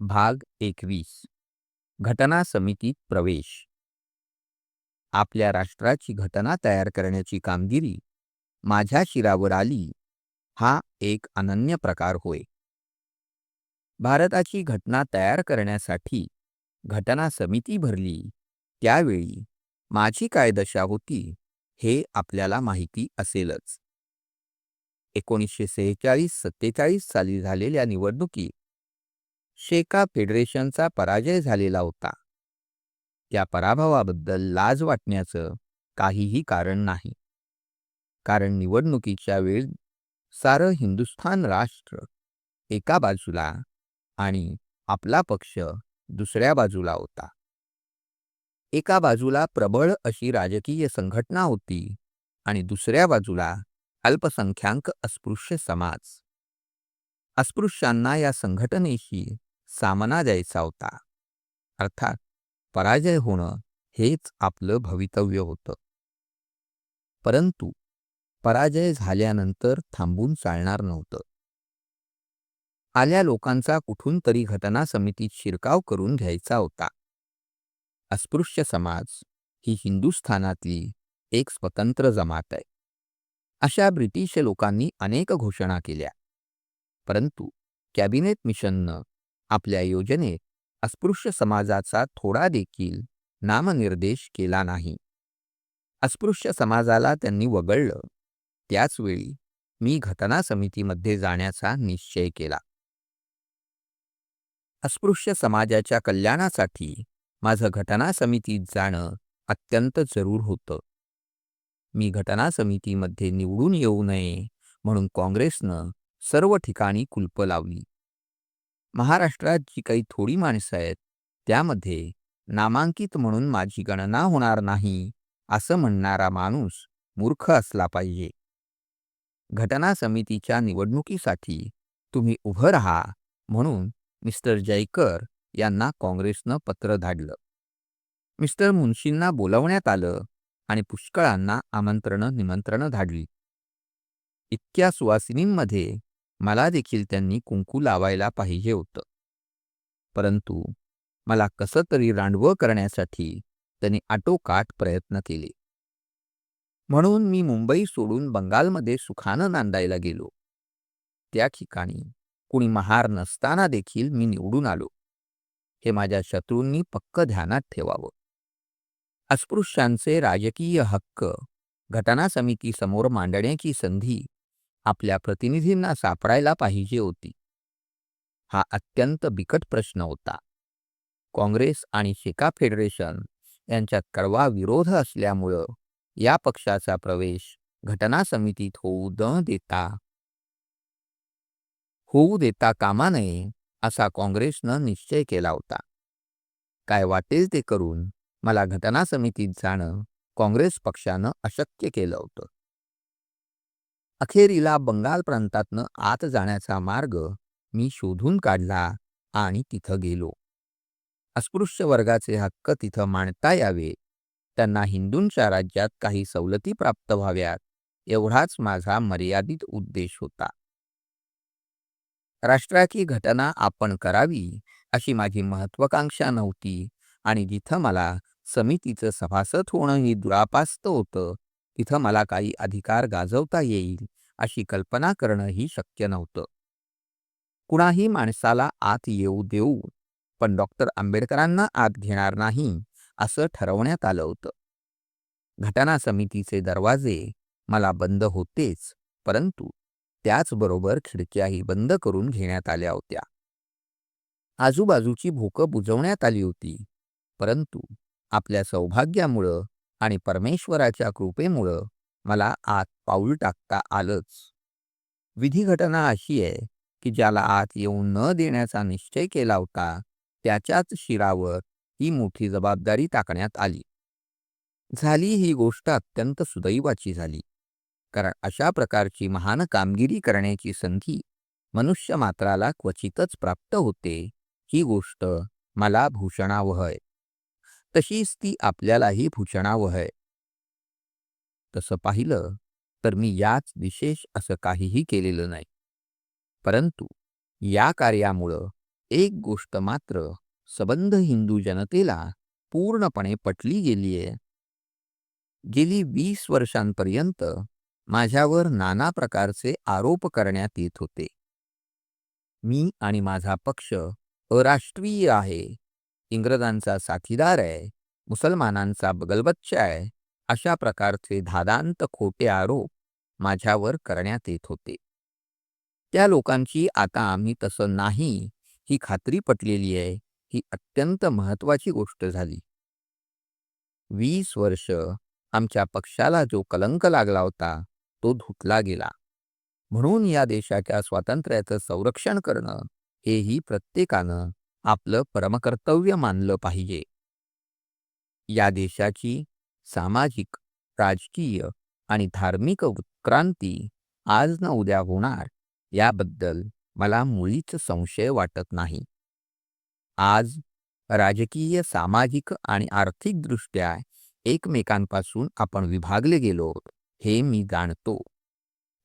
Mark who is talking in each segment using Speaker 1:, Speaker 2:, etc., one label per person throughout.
Speaker 1: भाग एकवीस. घटना समितीत प्रवेश. आपल्या राष्ट्राची घटना तयार करण्याची कामगिरी माझ्या शिरावर आली. हा एक अनन्य प्रकार होय. भारताची घटना तयार करण्यासाठी घटना समिती भरली. त्यावेळी माझी काय दशा होती हे आपल्याला माहिती असेलच. एकोणीसशे सेहेचाळीस सत्तेचाळीस साली झालेल्या निवडणुकीत शेका फेडरेशनचा पराजय झालेला होता. त्या पराभवाबद्दल लाज वाटण्याचं काहीही कारण नाही. कारण निवडणुकीच्या वेळ सारं हिंदुस्थान राष्ट्र एका बाजूला आणि आपला पक्ष दुसऱ्या बाजूला होता. एका बाजूला प्रबळ अशी राजकीय संघटना होती आणि दुसऱ्या बाजूला अल्पसंख्याक अस्पृश्य समाज. अस्पृश्यांना या संघटनेशी सामना द्यायचा होता. अर्थात पराजय होणं हेच आपलं भवितव्य होतं. परंतु पराजय झाल्यानंतर थांबून चालणार नव्हतं. आल्या लोकांचा कुठून तरी घटना समितीत शिरकाव करून घ्यायचा होता. अस्पृश्य समाज ही हिंदुस्थानातली एक स्वतंत्र जमात आहे. अशा ब्रिटिश लोकांनी अनेक घोषणा केल्या. परंतु कॅबिनेट मिशननं आपल्या योजनेत अस्पृश्य समाजाचा थोडा देखील नामनिर्देश केला नाही. अस्पृश्य समाजाला त्यांनी वगळलं. त्याचवेळी मी घटना समितीमध्ये जाण्याचा निश्चय केला. अस्पृश्य समाजाच्या कल्याणासाठी माझं घटना समितीत जाणं अत्यंत जरूर होतं. मी घटना समितीमध्ये निवडून येऊ नये म्हणून काँग्रेसनं सर्व ठिकाणी कुलप लावली. महाराष्ट्रात जी काही थोडी माणसं आहेत त्यामध्ये नामांकित म्हणून माझी गणना होणार नाही असं म्हणणारा माणूस मूर्ख असला पाहिजे. घटना समितीच्या निवडणुकीसाठी तुम्ही उभं राहा म्हणून मिस्टर जयकर यांना काँग्रेसनं पत्र धाडलं. मिस्टर मुन्शींना बोलवण्यात आलं आणि पुष्कळांना आमंत्रणं निमंत्रणं धाडली. इतक्या सुवासिनींमध्ये मला देखील त्यांनी कुंकू लावायला पाहिजे होतं. परंतु मला कसं तरी रांडवं करण्यासाठी त्यांनी आटोकाट प्रयत्न केले. म्हणून मी मुंबई सोडून बंगालमध्ये सुखानं नांदायला गेलो. त्या ठिकाणी कुणी महार नसताना देखील मी निवडून आलो. हे माझ्या शत्रूंनी पक्क ध्यानात ठेवावं. अस्पृश्यांचे राजकीय हक्क घटना समितीसमोर मांडण्याची संधी आपल्या प्रतिनिधींना सापडायला पाहिजे होती. हा अत्यंत बिकट प्रश्न होता. काँग्रेस आणि शेका फेडरेशन यांच्यात कडवा विरोध असल्यामुळं या पक्षाचा प्रवेश घटना समितीत होऊ न देता होऊ देता कामा नये असा काँग्रेसनं निश्चय केला होता. काय वाटेल ते करून मला घटना समितीत जाणं काँग्रेस पक्षानं अशक्य केलं होतं. अखेरीला बंगाल प्रांतातनं आत जाण्याचा मार्ग मी शोधून काढला आणि तिथं गेलो. अस्पृश्य वर्गाचे हक्क तिथं मांडता यावे. त्यांना हिंदूंच्या राज्यात काही सवलती प्राप्त व्हाव्यात एवढाच माझा मर्यादित उद्देश होता. राष्ट्राची घटना आपण करावी अशी माझी महत्वाकांक्षा नव्हती आणि जिथं मला समितीचं सभासद होणं ही दुरापास्त होतं तिथं मला काही अधिकार गाजवता येईल अशी कल्पना करणंही शक्य नव्हतं. कुणाही माणसाला आत येऊ देऊ पण डॉक्टर आंबेडकरांना आत घेणार नाही असं ठरवण्यात आलं होतं. घटना समितीचे दरवाजे मला बंद होतेच परंतु त्याचबरोबर खिडक्याही बंद करून घेण्यात आल्या होत्या. आजूबाजूची भोकं बुजवण्यात आली होती परंतु आपल्या सौभाग्यामुळं आणि परमेश्वराच्या कृपेमुळं मला आत पाऊल टाकता आलंच. विधिघटना अशी आहे की ज्याला आत येऊ न देण्याचा निश्चय केला होता त्याच्याच शिरावर ही मोठी जबाबदारी टाकण्यात आली. झाली ही गोष्ट अत्यंत सुदैवाची झाली. कारण अशा प्रकारची महान कामगिरी करण्याची संधी मनुष्य मात्राला क्वचितच प्राप्त होते ही गोष्ट मला भूषणावह आहे तशीच ती आपल्यालाही भूषणावह आहे तसं पाहिलं तर मी याच विशेष असं काहीही केलेलं नाही. परंतु या कार्यामुळं एक गोष्ट मात्र सबंध हिंदू जनतेला पूर्णपणे पटली गेली आहे गेली वीस वर्षांपर्यंत माझ्यावर नाना प्रकारचे आरोप करण्यात येत होते. मी आणि माझा पक्ष अराष्ट्रीय आहे. इंग्रजांचा साथीदार आहे मुसलमानांचा बगलबच्चा आहे अशा प्रकारचे धादांत खोटे आरोप माझ्यावर करण्यात येत होते. त्या लोकांची आता आम्ही तसं नाही ही खात्री पटलेली आहे ही अत्यंत महत्वाची गोष्ट झाली. वीस वर्ष आमच्या पक्षाला जो कलंक लागला होता तो धुतला गेला. म्हणून या देशाच्या स्वातंत्र्याचं संरक्षण करणं हेही प्रत्येकानं आपलं परमकर्तव्य मानलं पाहिजे. या देशाची सामाजिक राजकीय आणि धार्मिक उत्क्रांती आज न उद्या होणार याबद्दल मला मुळीच संशय वाटत नाही. आज राजकीय सामाजिक आणि आर्थिकदृष्ट्या एकमेकांपासून आपण विभागले गेलो हे मी जाणतो.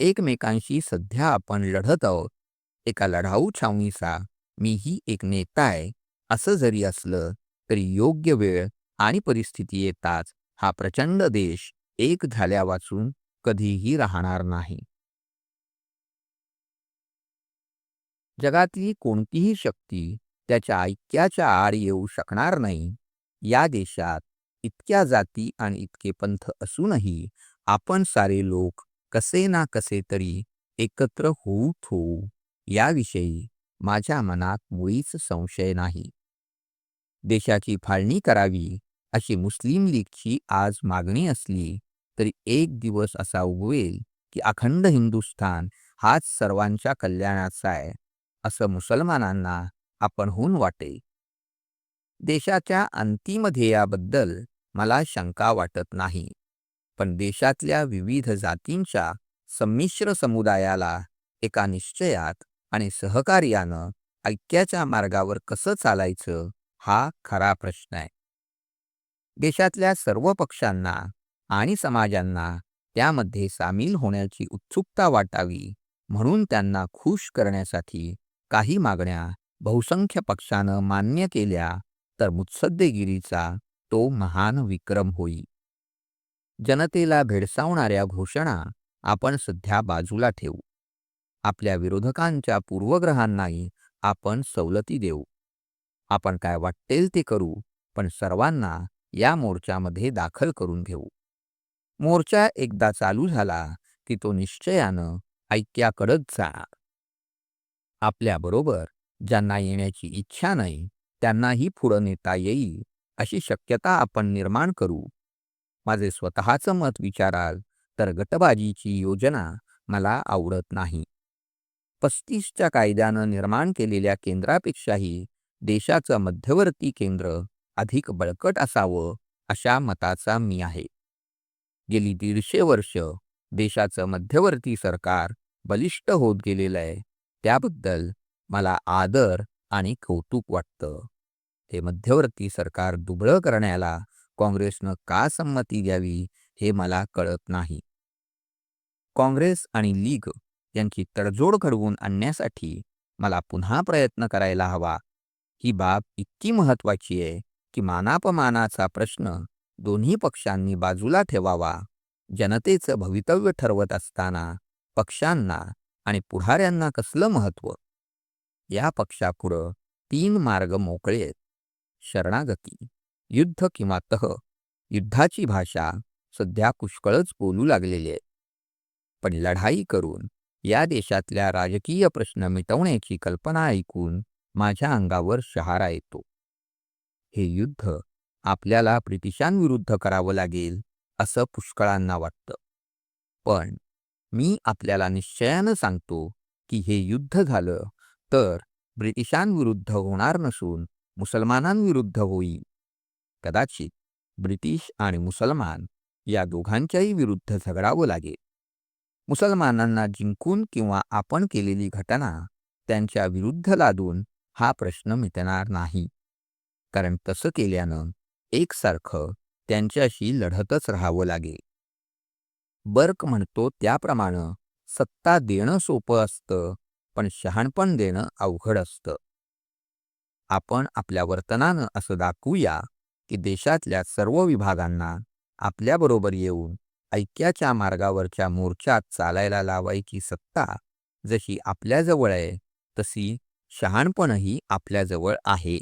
Speaker 1: एकमेकांशी सध्या आपण लढत आहोत एका लढाऊ छावणीचा मीही एक नेता आहे असं जरी असलं तरी योग्य वेळ आणि परिस्थिती येताच हा प्रचंड देश एक झाल्या वाचून कधीही राहणार नाही. जगातली कोणतीही शक्ती त्याच्या ऐक्याच्या आड येऊ शकणार नाही. या देशात इतक्या जाती आणि इतके पंथ असूनही आपण सारे लोक कसे ना कसे तरी एकत्र होऊ होऊ याविषयी माझ्या मनात मुळीच संशय नाही. देशाची फाळणी करावी अशी मुस्लिम लीगची आज मागणी असली तरी एक दिवस असा उगवेल की अखंड हिंदुस्थान हाच सर्वांच्या कल्याणाचा आहे असं मुसलमानांना आपण होऊन वाटेल देशाच्या अंतिम ध्येयाबद्दल मला शंका वाटत नाही पण देशातल्या विविध जातींच्या संमिश्र समुदायाला एका निश्चयात आणि सहकार्यानं ऐक्याच्या मार्गावर कसं चालायचं हा खरा प्रश्न आहे. देशातल्या सर्व पक्षांना आणि समाजांना त्यामध्ये सामील होण्याची उत्सुकता वाटावी म्हणून त्यांना खुश करण्यासाठी काही मागण्या बहुसंख्य पक्षानं मान्य केल्या तर मुत्सद्देगिरीचा तो महान विक्रम होई. जनतेला भेडसावणाऱ्या घोषणा आपण सध्या बाजूला ठेवू. आपल्या विरोधकांच्या पूर्वग्रहांनाही आपण सवलती देऊ. आपण काय वाटेल ते करू पण सर्वांना या मोर्चामध्ये दाखल करून घेऊ. मोर्चा एकदा चालू झाला की तो निश्चयानं ऐक्याकडंच जाणार. आपल्याबरोबर ज्यांना येण्याची इच्छा नाही त्यांनाही पुढं नेता येईल अशी शक्यता आपण निर्माण करू. माझे स्वतःचं मत विचाराल तर गटबाजीची योजना मला आवडत नाही. पस्तीसच्या कायद्यानं निर्माण केलेल्या केंद्रापेक्षाही देशाचं मध्यवर्ती केंद्र अधिक बळकट असावं अशा मताचा मी आहे. गेली दीडशे वर्ष देशाचं मध्यवर्ती सरकार बलिष्ठ होत गेलेलं आहे त्याबद्दल मला आदर आणि कौतुक वाटतं. हे मध्यवर्ती सरकार दुबळं करण्याला काँग्रेसनं का संमती द्यावी हे मला कळत नाही. काँग्रेस आणि लीग यांची तडजोड घडवून आणण्यासाठी मला पुन्हा प्रयत्न करायला हवा. ही बाब इतकी महत्वाची आहे की मानापमानाचा प्रश्न दोन्ही पक्षांनी बाजूला ठेवावा. जनतेचं भवितव्य ठरवत असताना पक्षांना आणि पुढाऱ्यांना कसलं महत्त्व या पक्षापुढं तीन मार्ग मोकळे आहेत. शरणागती युद्ध किंवा तह युद्धाची भाषा सध्या पुष्कळच बोलू लागलेली आहे पण लढाई करून या देशातल्या राजकीय प्रश्न मिटवण्याची कल्पना ऐकून माझ्या अंगावर शहारा येतो. हे युद्ध आपल्याला ब्रिटिशांविरुद्ध करावं लागेल असं पुष्कळांना वाटतं. पण मी आपल्याला निश्चयानं सांगतो की हे युद्ध झालं तर ब्रिटिशांविरुद्ध होणार नसून मुसलमानांविरुद्ध होईल. कदाचित ब्रिटिश आणि मुसलमान या दोघांच्याही विरुद्ध झगडावं लागेल. मुसलमानांना जिंकून किंवा आपण केलेली घटना त्यांच्या विरुद्ध लादून हा प्रश्न मिटणार नाही. कारण तसं केल्यानं एकसारखं त्यांच्याशी लढतच राहावं लागेल. बर्क म्हणतो त्याप्रमाणे सत्ता देणं सोपं असतं पण शहाणपण देणं अवघड असतं. आपण आपल्या वर्तनानं असं दाखवूया की देशातल्या सर्व विभागांना आपल्याबरोबर येऊन ऐक्याच्या मार्गावरच्या मोर्चात चालायला लावायची सत्ता जशी आपल्याजवळ आहे तशी शहाणपणही आपल्याजवळ आहे.